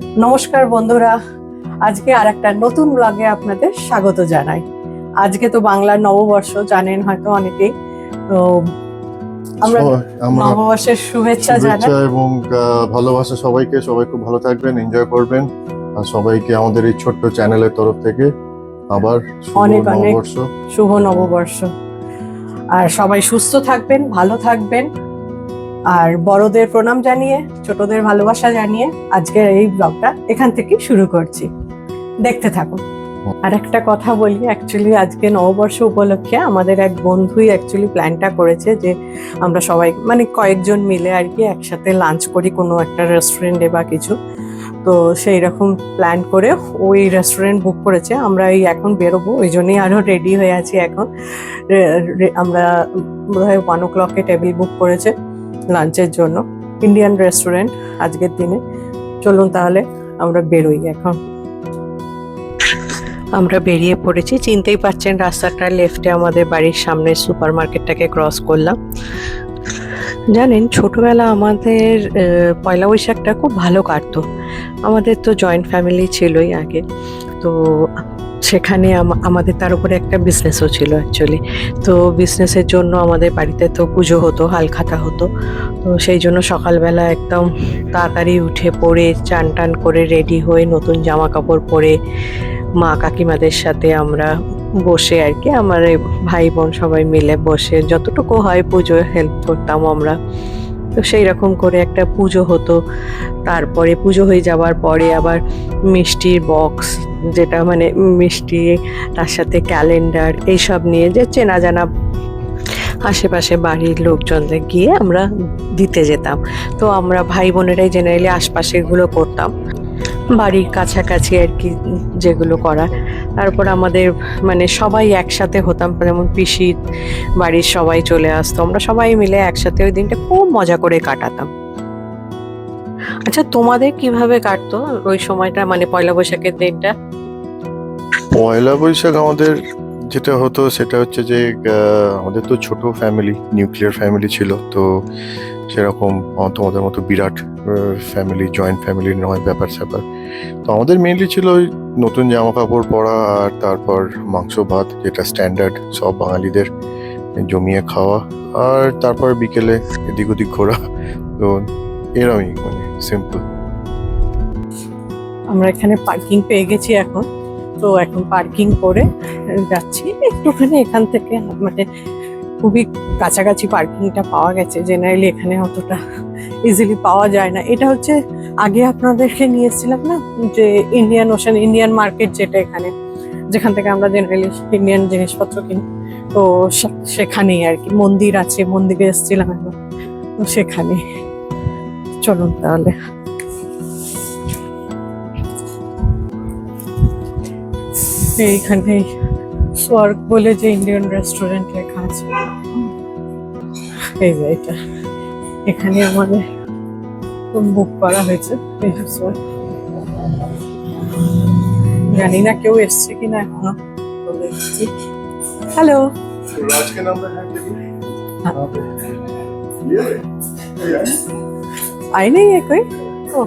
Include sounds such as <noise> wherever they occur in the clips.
নমস্কার বন্ধুরা আজকে আর একটা নতুন ব্লগে আপনাদের স্বাগত জানাই। আজকে তো বাংলার নববর্ষ জানেন হয়তো অনেকেই। তো আমরা নববর্ষের শুভেচ্ছা জানাই। এবং ভালোবাসা সবাইকে সবাই খুব ভালো থাকবেন এনজয় করবেন। আর সবাইকে আমাদের এই ছোট্ট চ্যানেলের তরফ থেকে আবার অনেক অনেক শুভ নববর্ষ। আর সবাই সুস্থ থাকবেন ভালো থাকবেন। আর বড়দের প্রণাম জানিয়ে ছোটদের ভালোবাসা জানিয়ে আজকের এই ব্লগটা এখান থেকে শুরু করছি। দেখতে থাকুন। আর একটা কথা বলি অ্যাকচুয়ালি আজকে নববর্ষ উপলক্ষে আমাদের এক বন্ধুই অ্যাকচুয়ালি প্ল্যানটা করেছে যে আমরা সবাই মানে কয়েকজন মিলে আর কি একসাথে লাঞ্চ করি কোনো একটা রেস্টুরেন্টে বা কিছু। তো সেই রকম প্ল্যান করে ওই রেস্টুরেন্ট বুক করেছে। আমরা এই এখন বেরোবো ওই জন্যই আরও রেডি হয়ে আছি এখন। আমরা বোধহয় ওয়ান ও ক্লকে টেবিল বুক করেছে। লাঞ্চের জন্য। ইন্ডিয়ান রেস্টুরেন্ট আজকের দিনে। চলুন তাহলে আমরা বেরোই এখন। আমরা বেরিয়ে পড়েছি। চিনতেই পাচ্ছেন রাস্তাটা লেফটে আমাদের বাড়ির সামনে সুপার মার্কেটটাকে ক্রস করলাম। জানেন, ছোটবেলা আমাদের পয়লা বৈশাখটা খুব ভালো কাটতো। আমাদের তো জয়েন্ট ফ্যামিলি ছিলই আগে। তো সেখানে আমাদের তার উপরে একটা বিজনেসও ছিল অ্যাকচুয়ালি তো বিজনেসের জন্য আমাদের বাড়িতে তো পুজো হতো হালখাতা হতো। তো সেই জন্য সকালবেলা একদম তাড়াতাড়ি উঠে পড়ে, চান টান করে রেডি হয়ে নতুন জামা কাপড় পরে মা কাকিমাদের সাথে আমরা বসে আর কি আমার ভাই বোন সবাই মিলে বসে, যতটুকু হয় পুজোয় হেল্প করতাম আমরা। তো সেই রকম করে একটা পুজো হতো। তারপরে পুজো হয়ে যাওয়ার পরে আবার মিষ্টির বক্স যেটা মানে মিষ্টি, তার সাথে ক্যালেন্ডার এইসব নিয়ে যে চেনা জানা আশেপাশে বাড়ির লোকজনদের গিয়ে আমরা দিতে যেতাম। তো আমরা ভাই বোনেরাই জেনারেলি আশপাশেগুলো করতাম। বাড়ির কাছাকাছি আর কি যেগুলো করা। তারপর আমাদের মানে সবাই একসাথে হতাম, যেমন পিসি বাড়ির সবাই চলে আসতো। আমরা সবাই মিলে একসাথে ওই দিনটা খুব মজা করে কাটাতাম। আচ্ছা তোমাদের কীভাবে কাটতো ওই সময়টা মানে পয়লা বৈশাখের দিনটা? পয়লা বৈশাখ আমাদের যেটা হতো, সেটা হচ্ছে যে আমাদের তো ছোট ফ্যামিলি নিউক্লিয়ার ফ্যামিলি ছিল। তো সেরকম তোমাদের মতো বিরাট ফ্যামিলি জয়েন্ট ফ্যামিলির নয় ব্যাপার স্যাপার তো আমাদের মেনলি ছিল ওই নতুন জামা কাপড় পরা আর তারপর মাংস, ভাত, যেটা স্ট্যান্ডার্ড সব বাঙালিদের জমিয়ে খাওয়া। আর তারপর বিকেলে এদিক ওদিক ঘোরা। তো এরমই মানে সিম্পল আমরা এখানে পার্কিং পেয়ে গেছি এখন। তো এখন পার্কিং করে যাচ্ছি। একটুখানি এখান থেকে মানে খুবই কাছাকাছি পার্কিংটা পাওয়া গেছে। জেনারেলি এখানে অতটা ইজিলি পাওয়া যায় না। এটা হচ্ছে আগে আপনাদেরকে নিয়ে এসেছিলাম না যে ইন্ডিয়ান ওশান ইন্ডিয়ান মার্কেট যেটা এখানে, যেখান থেকে আমরা জেনারেলি ইন্ডিয়ান জিনিসপত্র কিনি। তো সেখানেই আর কি, মন্দির আছে, মন্দিরে এসেছিলাম একবার। তো সেখানে। চলুন তাহলে। এইখানে স্বর্গ বলে যে ইন্ডিয়ান রেস্টুরেন্ট লেখা আছে। এই যে এটা। এখানে আমাদের বুক করা হয়েছে জানি না কেউ এসছে কিনা এখনও হ্যালো হ্যাঁ। আই নেই একই? ও।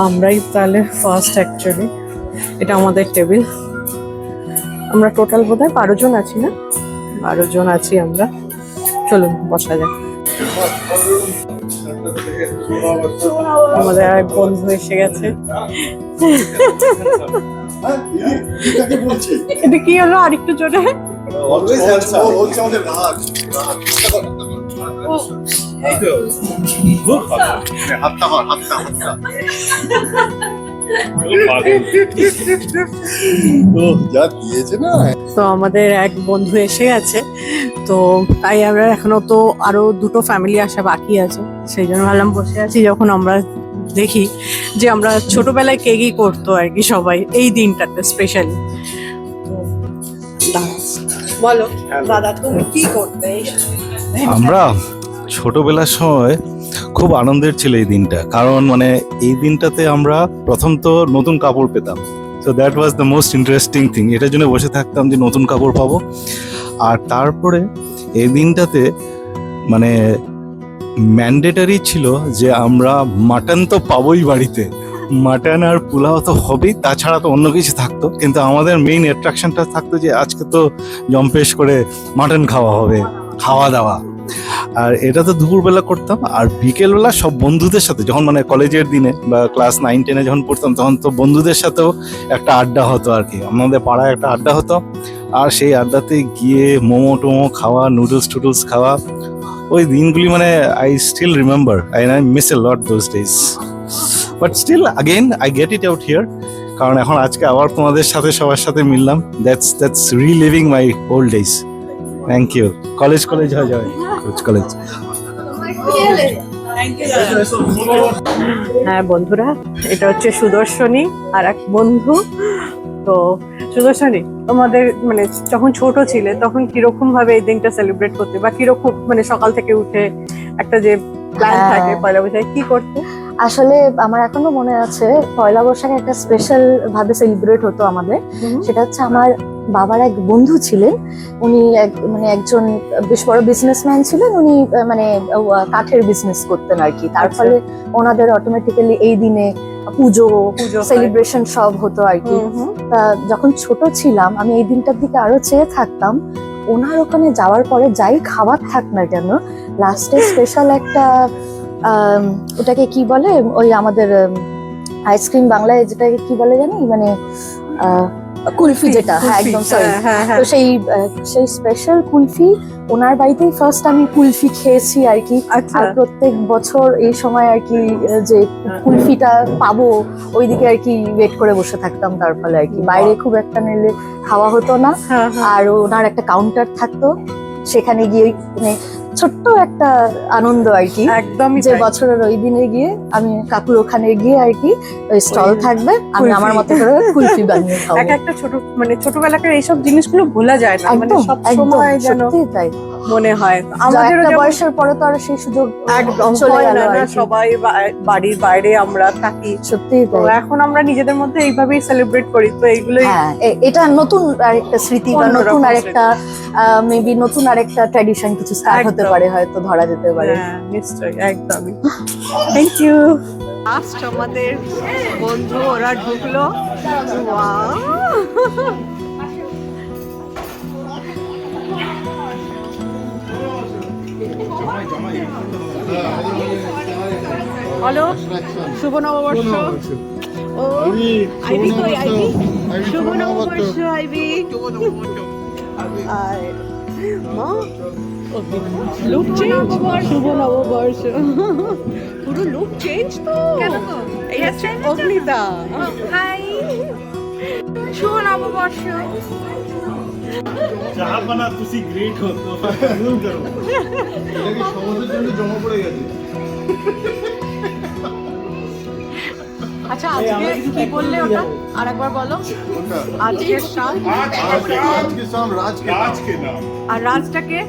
আমরাই তাহলে ফার্স্ট অ্যাকচুয়ালি এটা আমাদের টেবিল আমরা টোটাল বোধ হয় বারো জন আছি না? বারো জন আছি আমরা। চলুন বসা যাক। আমাদের এক বন্ধু এসে গেছে। এটা কি হলো আরেকটু জোরে? অলওয়েজ হাত হাত হাতটা হাতটা হাতটা। তো আমাদের এক বন্ধু এসে গেছে। তো তাই আমরা এখনও তো আরও দুটো ফ্যামিলি আসা বাকি আছে। সেই জন্য ভাবলাম বসে আছি যখন আমরা দেখি যে আমরা ছোটবেলায় কে কি করতো আর কি সবাই এই দিনটাতে স্পেশালি বলো দাদা তুমি কি করতে আমরা ছোটবেলার সময় খুব আনন্দের ছিল এই দিনটা। কারণ মানে এই দিনটাতে আমরা প্রথম তো নতুন কাপড় পেতাম। So that was the most interesting thing এটার জন্য বসে থাকতাম যে নতুন কাপড় পাবো। আর তারপরে এই দিনটাতে মানে ম্যান্ডেটারি ছিল যে আমরা মাটন তো পাবোই বাড়িতে। মাটন আর পোলাও তো হবেই, তাছাড়া তো অন্য কিছু থাকতো। কিন্তু আমাদের মেইন অ্যাট্রাকশনটা থাকতো যে আজকে তো জম্পেশ করে মাটন খাওয়া হবে, খাওয়া দাওয়া। আর এটা তো দুপুরবেলা করতাম, আর বিকেলবেলা সব বন্ধুদের সাথে, যখন মানে কলেজের দিনে বা ক্লাস নাইন টেনে যখন পড়তাম, তখন তো বন্ধুদের সাথেও একটা আড্ডা হতো আর কি। আমাদের পাড়ায় একটা আড্ডা হতো, আর সেই আড্ডাতে গিয়ে মোমো টোমো খাওয়া নুডলস টুডলস খাওয়া, ওই দিনগুলি মানে I still remember I I miss a lot those days but still again I get it out here কারণ এখন আজকে আবার তোমাদের সাথে, সবার সাথে মিললাম। That's that's relieving my old days thank you college college হয়ে যাবে। কলেজ। হ্যাঁ বন্ধুরা এটা হচ্ছে সুদর্শনী আর এক বন্ধু। তো সুদর্শনী তোমাদের মানে যখন ছোট ছিলে তখন কীরকম ভাবে এই দিনটা সেলিব্রেট করতে বা কীরকম মানে সকাল থেকে উঠে একটা যে প্ল্যান হ্যাঁ। থাকে পয়লা বৈশাখে কি করতে? আসলে আমার এখনও মনে আছে পয়লা বৈশাখে একটা স্পেশাল ভাবে সেলিব্রেট হতো আমাদের। সেটা হচ্ছে আমার বাবার এক বন্ধু ছিলেন উনি এক মানে একজন বেশ বড় বিজনেসম্যান ছিলেন উনি মানে কাঠের বিজনেস করতেন আর কি। তার আচ্ছা। ফলে ওনাদের অটোমেটিক্যালি এই দিনে পুজো পুজো সেলিব্রেশন সব হতো আর কি। যখন ছোট ছিলাম আমি এই দিনটার দিকে আরও চেয়ে থাকতাম ওনার ওখানে যাওয়ার পরে যাই খাবার থাক না কেন লাস্টে স্পেশাল একটা ওটাকে কি বলে ওই আমাদের আইসক্রিম বাংলায় যেটাকে কি বলে জানি মানে আহ, কুলফি যেটা হ্যাঁ একদম সরি হ্যাঁ, হ্যাঁ, হ্যাঁ। তো সেই সেই স্পেশাল কুলফি ওনার বাড়িতেই ফার্স্ট আমি কুলফি খেয়েছি আর কি আচ্ছা। আর প্রত্যেক বছর এই সময় আর কি যে কুলফিটা পাবো ওইদিকে আর কি ওয়েট করে বসে থাকতাম তার ফলে আর কি বাইরে খুব একটা নিলে খাওয়া হতো না। আর ওনার একটা কাউন্টার থাকতো সেখানে গিয়ে মানে ছোট্ট একটা আনন্দ আর কি একদমই যে বছরের ওই দিনে গিয়ে আমি কাকুর ওখানে গিয়ে আর কি ওই স্টল থাকবে আমি আমার মতো করে কুলফি বানিয়ে <laughs> এক খাব একটা ছোট মানে ছোটবেলাকার এইসব জিনিসগুলো ভোলা যায় না মানে সব সময় যেন সত্যি তাই। মনে হয়। আমাদের বয়সের পরে তো আর সেই সুযোগ একদম চলে গেল। সবাই বাড়ির বাইরে আমরা থাকি। সত্যি তো এখন আমরা নিজেদের মধ্যে এইভাবেই সেলিব্রেট করি তো এইগুলোই হ্যাঁ এটা নতুন আরেকটা স্মৃতি বা নতুন আরেকটা মেবি নতুন আরেকটা ট্র্যাডিশন কিছু স্টার্ট হতে একদম। পারে হয়তো ধরা যেতে পারে। হ্যাঁ নিশ্চয়ই একদমই। থ্যাংক ইউ লাস্ট আমাদের বন্ধু ওরা ঢুকলো। হ্যালো শুভ নববর্ষ। ও আইবি কই আইবি শুভ নববর্ষ। আইবি আয় মা লুক চেঞ্জ শুভ নববর্ষ। পুরো লুক চেঞ্জ তো। কেন? গো এই হচ্ছে অগ্নিতা হাই oh, শুভ নববর্ষ। চাহ বানা তুমি গ্রেট হো জুম করো। এটা কি সমাজের জন্য জমা পড়ে গেছে? আচ্ছা আজকে কি বললে ওটা? আর একবার বলো। আজকে শাম আজকে শাম রাজ রাজ নাম আর রাজটাকে?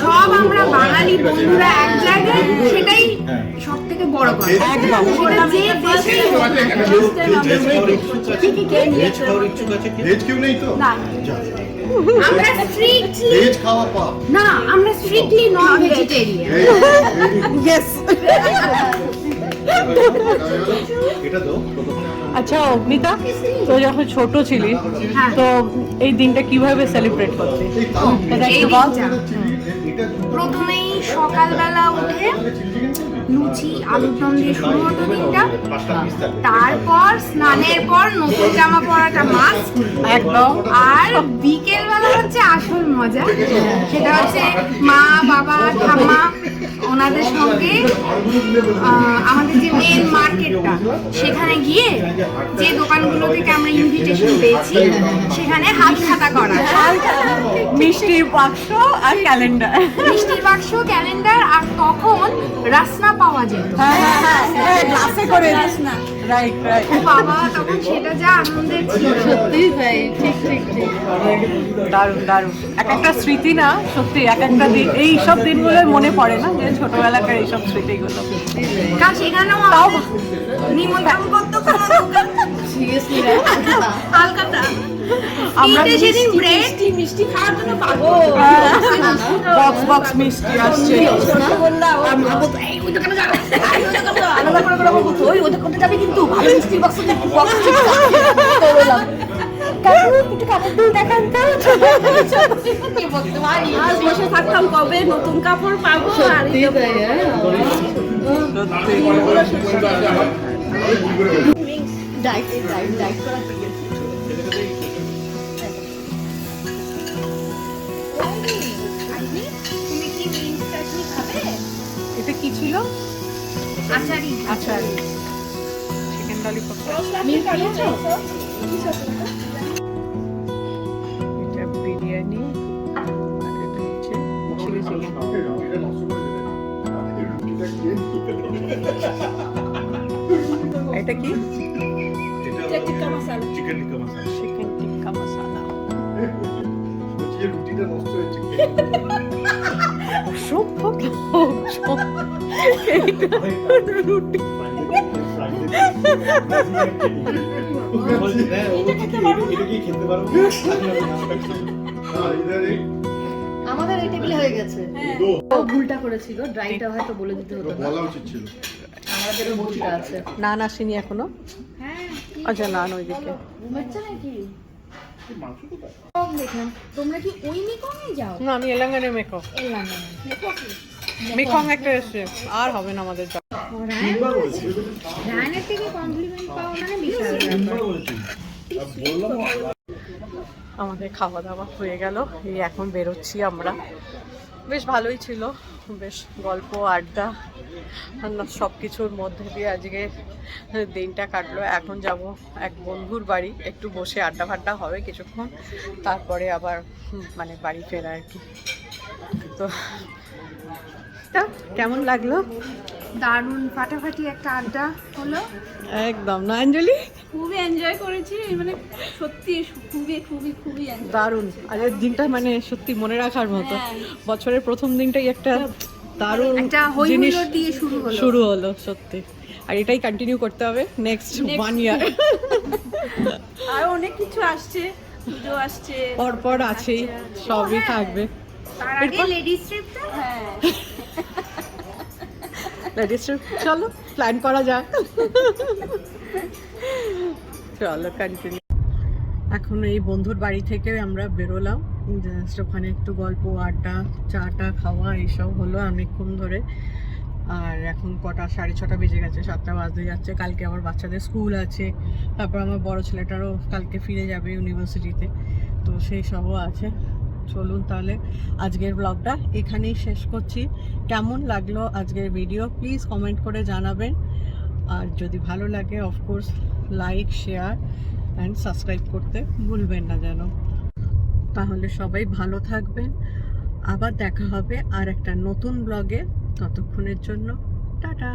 সব আমরা বাঙালি বন্ধুরা এক জায়গায় সেটাই সব থেকে বড় কথা। একদম। আমরা স্ট্রিক্টলি খাওয়া পাপ। না আমরা স্ট্রিক্টলি নন ভেজিটেরিয়ান ইয়েস আচ্ছা অগ্নিতা তো যখন ছোট ছিলি হ্যাঁ। তো এই দিনটা কীভাবে সেলিব্রেট করতে প্রথমেই সকালবেলা উঠে লুচি আলুর দম দিয়ে শুরু হতো দিনটা। তারপর স্নানের পর নতুন জামা পরাটা মাস্ট একদম। আর বিকেল বেলা হচ্ছে আসল মজা। সেটা হচ্ছে মা বাবা ঠাম্মা ওনাদের সঙ্গে আমাদের যে মেন মার্কেটটা সেখানে গিয়ে যে দোকানগুলো থেকে আমরা ইনভিটেশন পেয়েছি সেখানে হাত খাতা করা। মিষ্টির বাক্স আর ক্যালেন্ডার মিষ্টির বাক্স ক্যালেন্ডার আর তখন রাসনা পাওয়া যেত। গ্লাসে করে রাইট রাইট ও বাবা তখন সেটা যা আনন্দের ছিল। সত্যি তাই ঠিক ঠিক ঠিক। দারুণ দারুণ। এক একটা স্মৃতি না সত্যি এক একটা দিন এই সব দিনগুলো মনে পড়ে না যে ছোটবেলাকার এইসব স্মৃতিগুলো। কারণ সেখানেও নিমন্ত্রণ করতো সিরিয়াসলি আমরা সেদিন ব্রেড মিষ্টি খাওয়ার জন্য পাবো বক্স বক্স মিষ্টি আসছে। আর মা এই ওই দোকানে যা এই ওই দোকানে যা আলাদা করে করে আমার ওই ওই দোকানে যাবে কিন্তু ভালো মিষ্টির বক্স বক্স কাকু একটু কাপড় দিয়ে দেখান তো। কি বলতে পারি? আর বসে থাকতাম কবে? নতুন কাপড় পাবো আর ডাইট ডাইট ডাইট করা। ছিল? আচারি। আচ্ছা চিকেন ললিপপ মিল্ক এটা বিরিয়ানি আর এটা হচ্ছে চিলি চিকেন। এটা কি? চিকেন টিক্কা মশলা চিকেন টিক্কা রুটি আমাদের এই টেবিলে হয়ে গেছে। ও ভুলটা করেছিল ড্রাইটা হয়তো বলে দিতে হতো না। বলা উচিত ছিল। আমাদের ভুলটা আছে। নান আসেনি এখনও? হ্যাঁ আচ্ছা নান ওইদিকে। ঘুমাচ্ছে নাকি? দেখলাম তোমরা কি ওই মেকংয়ে যাও? না আমি এলাঙ্গানে মেকো। এলাম মেকং একটা এসছে আর হবে না আমাদের রায়নের থেকে কমপ্লিমেন্ট পাওয়া মানে বিশাল ব্যাপার। আমাদের খাওয়া দাওয়া হয়ে গেল। এই এখন বেরোচ্ছি আমরা। বেশ ভালোই ছিল। বেশ গল্প, আড্ডা সব কিছুর মধ্যে দিয়ে আজকে দিনটা কাটলো। এখন যাব এক বন্ধুর বাড়ি। একটু বসে আড্ডা ফাড্ডা হবে কিছুক্ষণ। তারপরে আবার মানে বাড়ি ফেরা আর কি। তো তা কেমন লাগল? দারুণ ফাটাফাটি একটা আড্ডা হলো। একদম না অঞ্জলি? খুবই এনজয় করেছি মানে সত্যি খুবই খুবই খুবই। দারুণ আজকের দিনটা মানে সত্যি মনে রাখার মতো। বছরের প্রথম দিনটাই একটা দারুণ জিনিস দিয়ে শুরু হলো শুরু হলো। সত্যি। আর এটাই কন্টিনিউ করতে হবে নেক্সট ওয়ান ইয়ার আর অনেক কিছু আসছে পুজো আসছে। পরপর আছেই সবই থাকবে। তার আগে লেডিস ট্রিপটা হ্যাঁ। <laughs> চলো প্ল্যান করা যাক। চলো কন্টিনিউ এখন এই বন্ধুর বাড়ি থেকে আমরা বেরোলাম। জাস্ট ওখানে একটু গল্প, আড্ডা, চাটা, খাওয়া, এইসব হলো অনেকক্ষণ ধরে। আর এখন কটা, সাড়ে ছটা বেজে গেছে, সাতটা বাজতে যাচ্ছে। কালকে আবার বাচ্চাদের স্কুল আছে। তারপর আমার বড় ছেলেটারও কালকে ফিরে যাবে ইউনিভার্সিটিতে। তো সেই সবও আছে। চলুন তাহলে আজকের ব্লগটা এখানেই শেষ করছি। কেমন লাগল আজকের ভিডিও প্লিজ কমেন্ট করে জানাবেন। আর যদি ভালো লাগে of course like share and subscribe করতে ভুলবেন না যেন। তাহলে সবাই ভালো থাকবেন। আবার দেখা হবে আর একটা নতুন ব্লগে ততক্ষণের জন্য, টাটা!